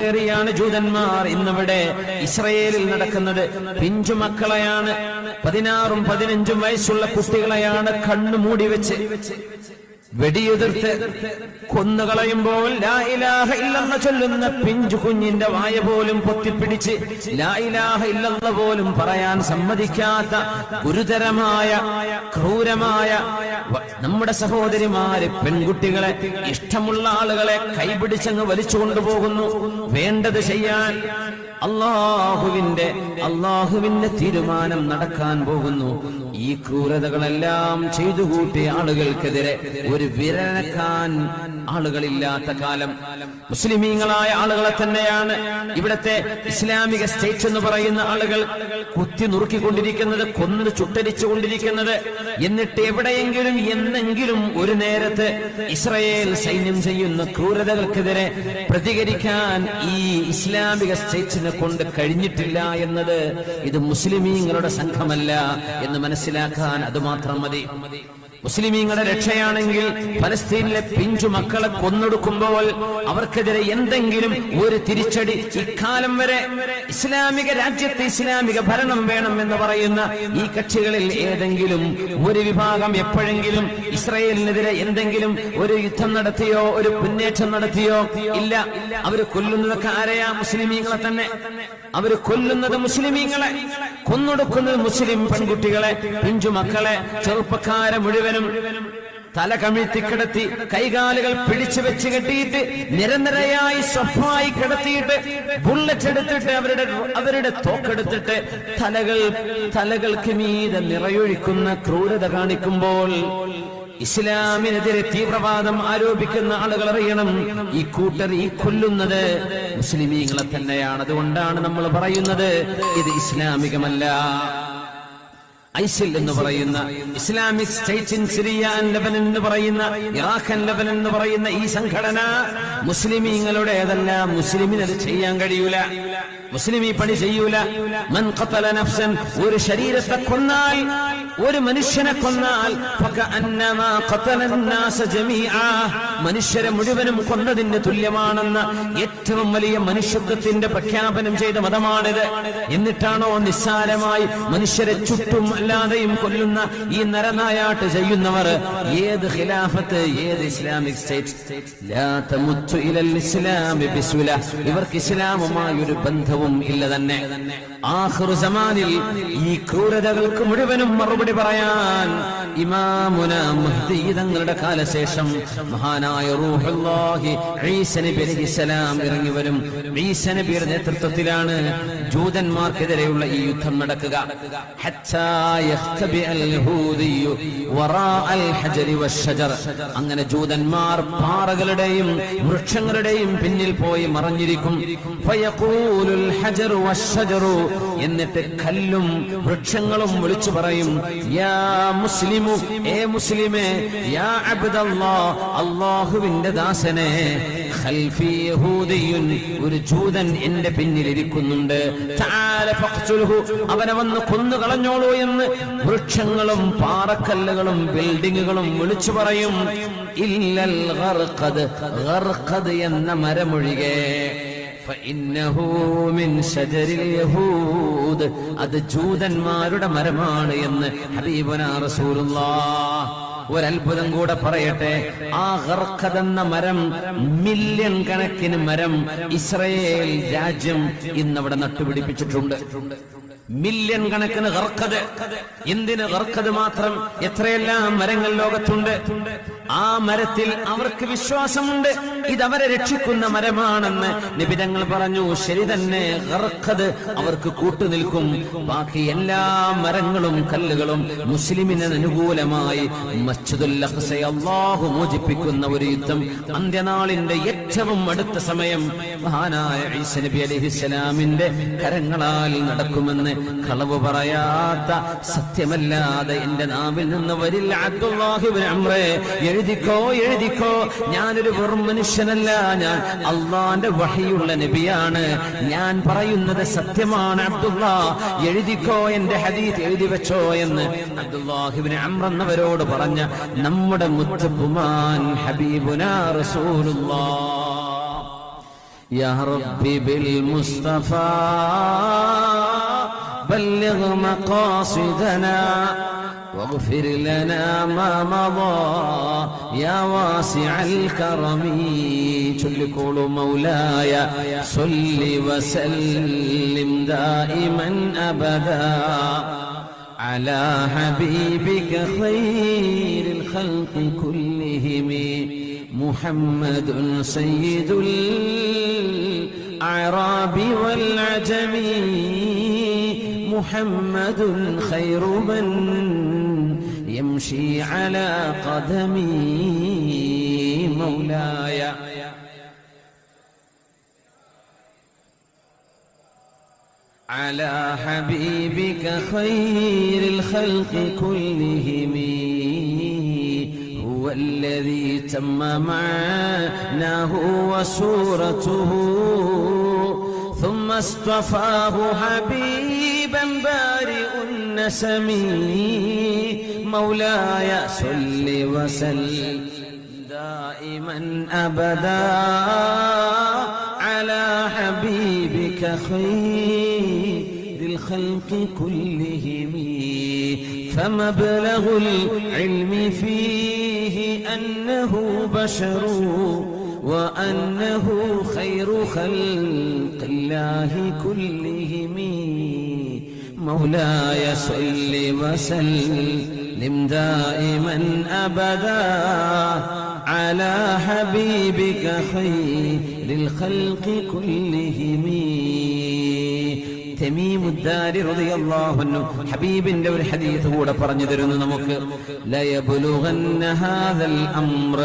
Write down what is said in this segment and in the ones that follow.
ാണ് ജൂതന്മാർ ഇന്നിവിടെ ഇസ്രയേലിൽ നടക്കുന്നത്. പിഞ്ചു മക്കളെയാണ് പതിനാറും പതിനഞ്ചും വയസ്സുള്ള കുട്ടികളെയാണ് കണ്ണു മൂടി വെച്ച്. വെടിയുതിർത്ത് കൊന്നുകളയുമ്പോൾ ലാ ഇലാഹ ഇല്ലെന്ന് ചൊല്ലുന്ന പിഞ്ചു കുഞ്ഞിന്റെ വായ പോലും പൊത്തിപ്പിടിച്ച് ലായിലാഹ ഇല്ലെന്ന് പോലും പറയാൻ സമ്മതിക്കാത്ത ഗുരുതരമായ ക്രൂരമായ നമ്മുടെ സഹോദരിമാര് പെൺകുട്ടികളെ ഇഷ്ടമുള്ള ആളുകളെ കൈപിടിച്ചങ്ങ് വലിച്ചു കൊണ്ടുപോകുന്നു. വേണ്ടത് ചെയ്യാൻ അള്ളാഹുവിന്റെ അള്ളാഹുവിന്റെ തീരുമാനം നടക്കാൻ പോകുന്നു. ഈ ക്രൂരതകളെല്ലാം ചെയ്തു കൂട്ടിയ ആളുകൾക്കെതിരെ ഒരു വിരനക്കാൻ ആളുകളില്ലാത്ത കാലം. മുസ്ലിമീങ്ങളായ ആളുകളെ തന്നെയാണ് ഇവിടത്തെ ഇസ്ലാമിക സ്റ്റേറ്റ് എന്ന് പറയുന്ന ആളുകൾ കുത്തി നുറുക്കിക്കൊണ്ടിരിക്കുന്നത് കൊന്നു ചുട്ടരിച്ചുകൊണ്ടിരിക്കുന്നത്. എന്നിട്ട് എവിടെയെങ്കിലും എന്നെങ്കിലും ഒരു നേരത്ത് ഇസ്രയേൽ സൈന്യം ചെയ്യുന്ന ക്രൂരതകൾക്കെതിരെ പ്രതികരിക്കാൻ ഈ ഇസ്ലാമിക സ്റ്റേറ്റിനെ കൊണ്ട് കഴിഞ്ഞിട്ടില്ല എന്നത് ഇത് മുസ്ലിമീങ്ങളുടെ സംഘമല്ല എന്ന് മനസ്സിലാക്കാൻ അതുമാത്രം മതി. മുസ്ലിമീങ്ങളുടെ രക്ഷയാണെങ്കിൽ ഫലസ്തീനിലെ പിഞ്ചു മക്കളെ കൊന്നൊടുക്കുമ്പോൾ അവർക്കെതിരെ എന്തെങ്കിലും ഒരു തിരിച്ചടി ഇക്കാലം വരെ ഇസ്ലാമിക രാജ്യത്ത് ഇസ്ലാമിക ഭരണം വേണം എന്ന് പറയുന്ന ഈ കക്ഷികളിൽ ഏതെങ്കിലും ഒരു വിഭാഗം എപ്പോഴെങ്കിലും ഇസ്രയേലിനെതിരെ എന്തെങ്കിലും ഒരു യുദ്ധം നടത്തിയോ ഒരു മുന്നേറ്റം നടത്തിയോ? ഇല്ല. അവർ കൊല്ലുന്നതൊക്കെ ആരെയാ? മുസ്ലിമീങ്ങളെ തന്നെ. അവർ കൊല്ലുന്നത് മുസ്ലിമീങ്ങളെ. കൊന്നൊടുക്കുന്നത് മുസ്ലിം പെൺകുട്ടികളെ പിഞ്ചു മക്കളെ ചെറുപ്പക്കാരെ മുഴുവനും തല കമിഴ്ത്തി കിടത്തി കൈകാലുകൾ പിടിച്ചു വെച്ച് കെട്ടിയിട്ട് നിരന്തരയായി സ്വഫായി കിടത്തിയിട്ട് ബുള്ളറ്റ് എടുത്തിട്ട് അവരുടെ അവരുടെ തോക്കെടുത്തിട്ട് തലകൾ തലകൾക്ക് മീതെ നിറയൊഴിക്കുന്ന ക്രൂരത കാണിക്കുമ്പോൾ ഇസ്ലാമിനെതിരെ തീവ്രവാദം ആരോപിക്കുന്ന ആളുകൾ അറിയണം. ഈ കൂട്ടർ ഈ കൊല്ലുന്നത് മുസ്ലിമീങ്ങളെ തന്നെയാണ്. അതുകൊണ്ടാണ് നമ്മൾ പറയുന്നത് ഇത് ഇസ്ലാമികമല്ല. ഐസിൽ എന്ന് പറയുന്ന Islamic State in Syria and എന്ന് പറയുന്ന ഇറാഖൻ ആൻഡ് എന്ന് പറയുന്ന ഈ സംഘടന മുസ്ലിമീങ്ങളുടേതല്ല മുസ്ലിമിന് അത് ചെയ്യാൻ കഴിയൂല. മുസ്ലിം ഈ പണി ചെയ്യൂല. മൻ ഖതല നഫ്സൻ ഒരു ശരീരത്തെ കൊന്നാൽ ഒരു മനുഷ്യനെ കൊന്നാൽ മനുഷ്യരെ മുഴുവനും കൊന്നതിന് തുല്യമാണെന്ന ഏറ്റവും വലിയ മനുഷ്യത്വത്തിന്റെ പ്രഖ്യാപനം ചെയ്ത മതമാണിത്. എന്നിട്ടാണോ നിസ്സാരമായി മനുഷ്യരെ ചുട്ടും അല്ലാതെയും കൊല്ലുന്ന ഈ നരനായാട്ട് ചെയ്യുന്നവർ? ഏത് ഖിലാഫത്ത് ഏത് ഇസ്ലാമിക് സ്റ്റേറ്റ്? ഇവർക്ക് ഇസ്ലാമുമായി ഒരു ബന്ധം ബന്ധവും ഇല്ല തന്നെ. ആഹ്റുസമാനിൽ ഈ ക്രൂരതകൾക്ക് മുഴുവനും മറുപടി പറയാൻ ഇമാമുന മഹ്ദി തങ്ങളുടെ കാലശേഷം മഹാനായ റൂഹുല്ലാഹി ഈസ നബി ഇറങ്ങി വരും. ഈസ നബിയുടെ നേതൃത്വത്തിലാണ് ജൂതന്മാർക്കെതിരെയുള്ള ഈ യുദ്ധം നടക്കുക. അങ്ങനെ ജൂതന്മാർ പാറകളുടെയും വൃക്ഷങ്ങളുടെയും പിന്നിൽ പോയി മറഞ്ഞിരിക്കും. എന്നിട്ട് കല്ലും വൃക്ഷങ്ങളും വിളിച്ചു പറയും യാ മുസ്ലിമു ഏ മുസ്ലിമേ യാ അബ്ദല്ലാ അല്ലാഹുവിന്റെ ദാസനെ ഖൽഫി യഹൂദിയുൻ ഒരു ജൂതൻ എന്റെ പിന്നിൽ ഇരിക്കുന്നുണ്ട് തആല ഫഖ്തുൽഹു അവനെ വന്ന് കൊന്നു കളഞ്ഞോളൂ എന്ന് വൃക്ഷങ്ങളും പാറക്കല്ലുകളും ബിൽഡിങ്ങുകളും വിളിച്ചു പറയും. ഇല്ലൽ ഗർഖദ് ഗർഖദ് എന്ന മരമൊഴികെ. അത് ജൂതന്മാരുടെ മരമാണ് എന്ന് ഹബീബന റസൂലുള്ളാ ഒരത്ഭുതം കൂടെ പറയട്ടെ. ആ ഹർഖതെന്ന മരം മില്യൺ കണക്കിന് മരം ഇസ്രയേൽ രാജ്യം ഇന്നവിടെ നട്ടുപിടിപ്പിച്ചിട്ടുണ്ട്. മില്യൺ കണക്കിന് കർക്കത് എന്തിന് കർക്കത് മാത്രം? എത്രയെല്ലാം മരങ്ങൾ ലോകത്തുണ്ട്. ആ മരത്തിൽ അവർക്ക് വിശ്വാസമുണ്ട്. ഇതവരെ രക്ഷിക്കുന്ന മരമാണെന്ന് നിബിതങ്ങൾ പറഞ്ഞു. ശരി തന്നെ കർക്കത് അവർക്ക് കൂട്ടുനിൽക്കും ബാക്കി എല്ലാ മരങ്ങളും കല്ലുകളും മുസ്ലിമിന് അനുകൂലമായി മസ്ജിദുൽ അള്ളാഹു മോചിപ്പിക്കുന്ന ഒരു യുദ്ധം. അന്ത്യനാളിന്റെ ഏറ്റവും അടുത്ത സമയം മഹാനായ ഈസ നബി അലൈഹിസ്സലാമിന്റെ കരങ്ങളാൽ നടക്കുമെന്ന് കളവ് പറയാത്ത സത്യമല്ലാതെ എന്റെ നാവിൽ നിന്ന് വരില്ല അബ്ദുല്ലാഹിബ്നു അംറേ എഴുതിക്കോ എഴുതിക്കോ ഞാനൊരു വെറും മനുഷ്യനല്ല ഞാൻ അള്ളാന്റെ വഹിയുള്ള നബിയാണ് ഞാൻ പറയുന്നത് സത്യമാണ് അബ്ദുള്ള എഴുതിക്കോ എന്റെ ഹദീസ് എഴുതി വെച്ചോ എന്ന് അബ്ദുല്ലാഹിബ്നു അംർ എന്നവരോട് പറഞ്ഞ നമ്മുടെ മുത്തുപുമാൻ ഹബീബുന റസൂലുള്ളാഹ് يا ربي بالمصطفى بلغ مقاصدنا واغفر لنا ما مضى يا واسع الكرم. تلكول مولاي صل وسلم دائما أبدا على حبيبك خير الخلق كلهم. محمد سيد الأعراب والعجمين محمد خير من يمشي على قدمي مولاي. على حبيبك خير الخلق كلهم. هو الذي تم معناه وسورته ثم اصطفاه حبيبا بارئ النسم. مولاي صل وسلم دائما أبدا على حبيبك خير الخلق كلهم. فمبلغ العلم فيه أنه بشر وأنه خير خلق الله كلهم. مولاي صل وسلم دائما ابدا على حبيبك خير الخلق كلهم തമീമുദ്ദാരി റളിയല്ലാഹു അൻഹു ഹബീബിന്റെ ഒരു ഹദീസ് കൂടെ പറഞ്ഞു തരുന്നു നമുക്ക് ലയബ്ലുഗന്ന ഹാദൽ അംർ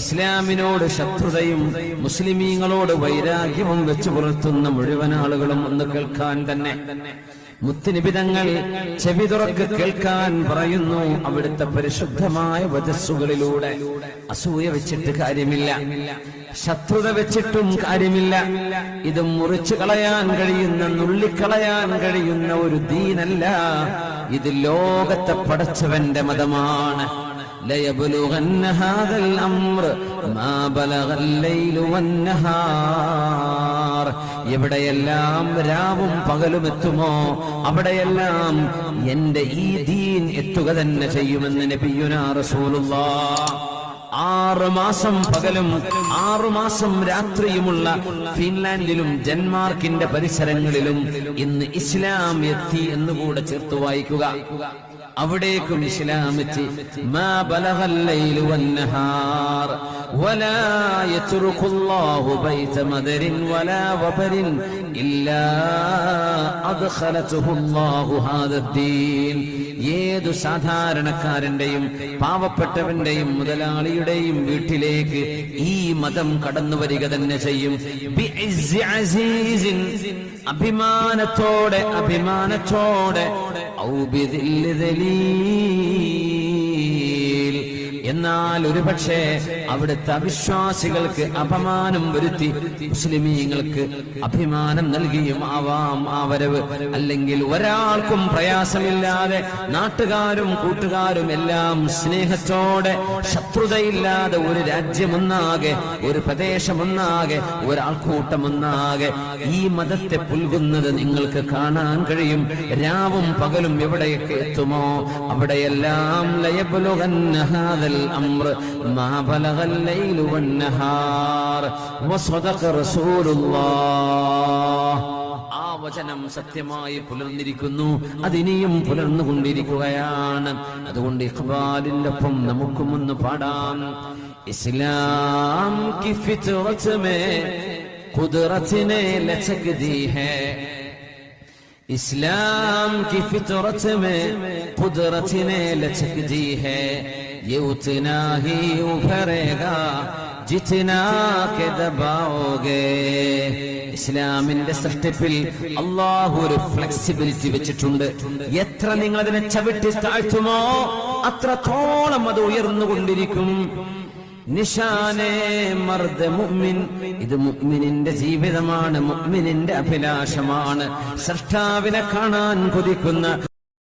ഇസ്ലാമിനോട് ശത്രുതയും മുസ്ലിമീങ്ങളോട് വൈരാഗ്യവും വെച്ച് പുലർത്തുന്ന മുഴുവൻ ആളുകളും ഒന്ന് കേൾക്കാൻ തന്നെ മുത്തുനിബിതങ്ങൾ ചെവി തുറക്ക് കേൾക്കാൻ പറയുന്നു. അവിടുത്തെ പരിശുദ്ധമായ വജസ്സുകളിലൂടെ അസൂയ വെച്ചിട്ട് കാര്യമില്ല. ശത്രുത വെച്ചിട്ടും കാര്യമില്ല. ഇത് മുറിച്ചു കളയാൻ കഴിയുന്ന നുള്ളിക്കളയാൻ കഴിയുന്ന ഒരു ദീനല്ല. ഇത് ലോകത്തെ പടച്ചവന്റെ മതമാണ്. ليبلغن هذا الأمر ما بلغ الليل والنهار എവിടെയെല്ലാം രാവും പകലും എത്തുമോ അവിടെയെല്ലാം എന്റെ ഈ ദീൻ എത്തുക തന്നെ ചെയ്യുമെന്ന് നബിയുനാ റസൂലുള്ളാഹ് ആറ് മാസം പകലും ആറു മാസം രാത്രിയുമുള്ള ഫിൻലാൻഡിലും ഡെൻമാർക്കിന്റെ പരിസരങ്ങളിലും ഇന്ന് ഇസ്ലാം എത്തി എന്നുകൂടെ ചേർത്ത് വായിക്കുക. അവിടേക്കും ഇസ്ലാം എത്തി. ഹാദദ്ദീൻ ഏതു സാധാരണക്കാരന്റെയും പാവപ്പെട്ടവന്റെയും മുതലാളിയുടെയും വീട്ടിലേക്ക് ഈ മതം കടന്നു വരിക തന്നെ ചെയ്യും. അഭിമാനത്തോടെ അഭിമാനത്തോടെ എന്നാൽ ഒരുപക്ഷെ അവിടുത്തെ അവിശ്വാസികൾക്ക് അപമാനം വരുത്തി മുസ്ലിമീങ്ങൾക്ക് അഭിമാനം നൽകിയും ആവാം ആ വരവ്. അല്ലെങ്കിൽ ഒരാൾക്കും പ്രയാസമില്ലാതെ നാട്ടുകാരും കൂട്ടുകാരും എല്ലാം സ്നേഹത്തോടെ ശത്രുതയില്ലാതെ ഒരു രാജ്യമൊന്നാകെ ഒരു പ്രദേശമൊന്നാകെ ഒരാൾക്കൂട്ടമൊന്നാകെ ഈ മതത്തെ പുൽകുന്നത് നിങ്ങൾക്ക് കാണാൻ കഴിയും. രാവും പകലും എവിടെയൊക്കെ എത്തുമോ? അവിടെയെല്ലാം ഹാദൽ الأمر ما بلغ الليل والنهار وصدق ആ വചനം സത്യമായി പുലർന്നിരിക്കുന്നു. അതിനെയും പുലർന്നുകൊണ്ടിരിക്കുകയാണ്. അതുകൊണ്ട് ഇഖ്ബാലിന്റെ ഒപ്പം നമുക്കും ഒന്ന് പാടാം. ഇസ്ലാം കി ഫിത്റത്ത് മേ കുദറത്തിനെ ലച്ചക് ദീ ഇസ്ലാം കി ഫിത്റത്ത് മേ കുദറത്തിനെ ലച്ചക് ദീ दी है ये उतना ही उभरेगा जितना के दबाओगे ഇസ്ലാമിന്റെ സൃഷ്ടിപ്പിൽ അള്ളാഹു ഒരു ഫ്ലെക്സിബിലിറ്റി വെച്ചിട്ടുണ്ട് എത്ര നിങ്ങൾ അതിനെ ചവിട്ടി താഴ്ത്തുമോ അത്രത്തോളം അത് ഉയർന്നുകൊണ്ടിരിക്കും നിഷാനേ മർദ മുഅ്മിൻ ഇത് മുഅ്മിനിന്റെ ജീവിതമാണ് മുഅ്മിനിന്റെ അഭിലാഷമാണ് സൃഷ്ടാവിനെ കാണാൻ കൊതിക്കുന്ന